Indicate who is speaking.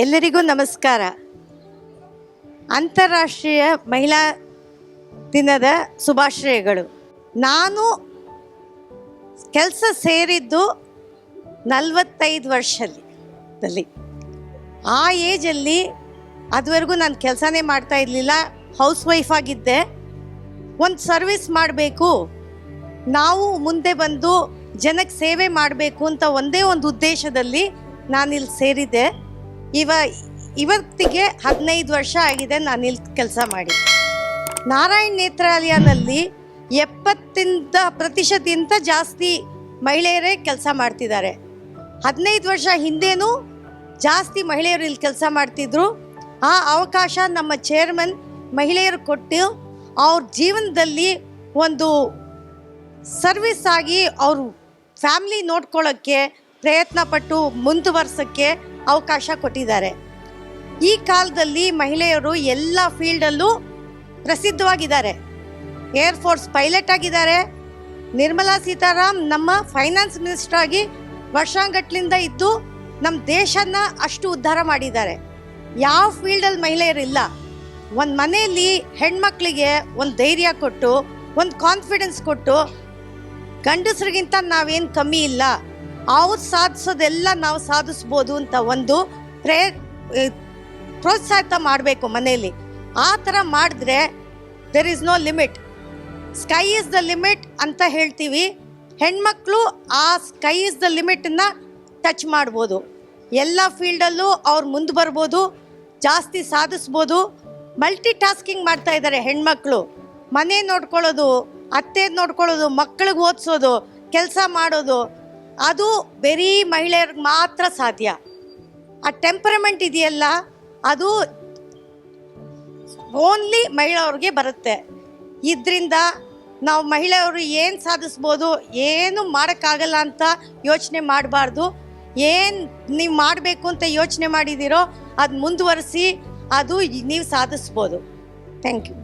Speaker 1: ಎಲ್ಲರಿಗೂ ನಮಸ್ಕಾರ. ಅಂತಾರಾಷ್ಟ್ರೀಯ ಮಹಿಳಾ ದಿನದ ಶುಭಾಶಯಗಳು. ನಾನು ಕೆಲಸ ಸೇರಿದ್ದು ನಲವತ್ತೈದು ವರ್ಷದಲ್ಲಿ ಆ ಏಜಲ್ಲಿ ಅದುವರೆಗೂ ನಾನು ಕೆಲಸನೇ ಮಾಡ್ತಾ ಇರಲಿಲ್ಲ. ಹೌಸ್ ವೈಫ್ ಆಗಿದ್ದೆ. ಒಂದು ಸರ್ವಿಸ್ ಮಾಡಬೇಕು. ನಾವು ಮುಂದೆ ಬಂದು ಜನಕ್ಕೆ ಸೇವೆ ಮಾಡಬೇಕು ಅಂತ ಒಂದೇ ಒಂದು ಉದ್ದೇಶದಲ್ಲಿ ನಾನಿಲ್ಲಿ ಸೇರಿದ್ದೆ. ಇವ, ಇವತ್ತಿಗೆ ಹದಿನೈದು ವರ್ಷ ಆಗಿದೆ ನಾನು ಇಲ್ಲಿ ಕೆಲಸ ಮಾಡಿ. ನಾರಾಯಣ್ ನೇತ್ರಾಲಯನಲ್ಲಿ ಎಪ್ಪತ್ತಿಂದ ಪ್ರತಿಶತದಿಂದ ಜಾಸ್ತಿ ಮಹಿಳೆಯರೇ ಕೆಲಸ ಮಾಡ್ತಿದ್ದಾರೆ. ಹದಿನೈದು ವರ್ಷ ಹಿಂದೆನೂ ಜಾಸ್ತಿ ಮಹಿಳೆಯರು ಇಲ್ಲಿ ಕೆಲಸ ಮಾಡ್ತಿದ್ರು. ಆ ಅವಕಾಶ ನಮ್ಮ ಚೇರ್ಮನ್ ಮಹಿಳೆಯರು ಕೊಟ್ಟು ಅವ್ರ ಜೀವನದಲ್ಲಿ ಒಂದು ಸರ್ವಿಸ್ ಆಗಿ ಅವರು ಫ್ಯಾಮ್ಲಿ ನೋಡ್ಕೊಳ್ಳೋಕ್ಕೆ ಪ್ರಯತ್ನ ಪಟ್ಟು ಮುಂದುವರ್ಸೋಕ್ಕೆ ಅವಕಾಶ ಕೊಟ್ಟಿದ್ದಾರೆ. ಈ ಕಾಲದಲ್ಲಿ ಮಹಿಳೆಯರು ಎಲ್ಲ ಫೀಲ್ಡಲ್ಲೂ ಪ್ರಸಿದ್ಧವಾಗಿದ್ದಾರೆ. ಏರ್ ಫೋರ್ಸ್ ಪೈಲಟ್ ಆಗಿದ್ದಾರೆ. ನಿರ್ಮಲಾ ಸೀತಾರಾಮ್ ನಮ್ಮ ಫೈನಾನ್ಸ್ ಮಿನಿಸ್ಟರ್ ಆಗಿ ವರ್ಷಾಂಗಟ್ಲಿಂದ ಇದ್ದು ನಮ್ಮ ದೇಶನ ಅಷ್ಟು ಉದ್ಧಾರ ಮಾಡಿದ್ದಾರೆ. ಯಾವ ಫೀಲ್ಡಲ್ಲಿ ಮಹಿಳೆಯರಿಲ್ಲ ಒಂದು ಮನೆಯಲ್ಲಿ ಹೆಣ್ಮಕ್ಳಿಗೆ ಒಂದು ಧೈರ್ಯ ಕೊಟ್ಟು, ಒಂದು ಕಾನ್ಫಿಡೆನ್ಸ್ ಕೊಟ್ಟು, ಗಂಡಸರಿಗಿಂತ ನಾವೇನು ಕಮ್ಮಿ ಇಲ್ಲ. ಅವ್ರು ಸಾಧಿಸೋದೆಲ್ಲ ನಾವು ಸಾಧಿಸ್ಬೋದು ಅಂತ ಒಂದು ಪ್ರೇ ಪ್ರೋತ್ಸಾಹಿತ ಮಾಡಬೇಕು ಮನೆಯಲ್ಲಿ. ಆ ಥರ ಮಾಡಿದ್ರೆ there is no limit sky is the limit ಅಂತ ಹೇಳ್ತೀವಿ. ಹೆಣ್ಮಕ್ಳು ಆ ಸ್ಕೈ ಇಸ್ ದ ಲಿಮಿಟನ್ನು ಟಚ್ ಮಾಡ್ಬೋದು. ಎಲ್ಲ ಫೀಲ್ಡಲ್ಲೂ ಅವ್ರು ಮುಂದೆ ಬರ್ಬೋದು, ಜಾಸ್ತಿ ಸಾಧಿಸ್ಬೋದು. ಮಲ್ಟಿ ಟಾಸ್ಕಿಂಗ್ ಮಾಡ್ತಾ ಇದ್ದಾರೆ ಹೆಣ್ಮಕ್ಳು. ಮನೆ ನೋಡ್ಕೊಳ್ಳೋದು, ಅತ್ತೆ ನೋಡ್ಕೊಳ್ಳೋದು ಮಕ್ಕಳಿಗೆ ಓದಿಸೋದು, ಕೆಲಸ ಮಾಡೋದು ಅದು ಬರೀ ಮಹಿಳೆಯರಿಗೆ ಮಾತ್ರ ಸಾಧ್ಯ. ಆ ಟೆಂಪರಮೆಂಟ್ ಇದೆಯಲ್ಲ, ಅದು ಓನ್ಲಿ ಮಹಿಳೆಯವ್ರಿಗೆ ಬರುತ್ತೆ. ಇದರಿಂದ ನಾವು ಮಹಿಳೆಯವರು ಏನು ಸಾಧಿಸ್ಬೋದು, ಏನು ಮಾಡೋಕ್ಕಾಗಲ್ಲ ಅಂತ ಯೋಚನೆ ಮಾಡಬಾರ್ದು. ಏನು ನೀವು ಮಾಡಬೇಕು ಅಂತ ಯೋಚನೆ ಮಾಡಿದ್ದೀರೋ ಅದು ಮುಂದುವರಿಸಿ, ಅದು ನೀವು ಸಾಧಿಸ್ಬೋದು. Thank you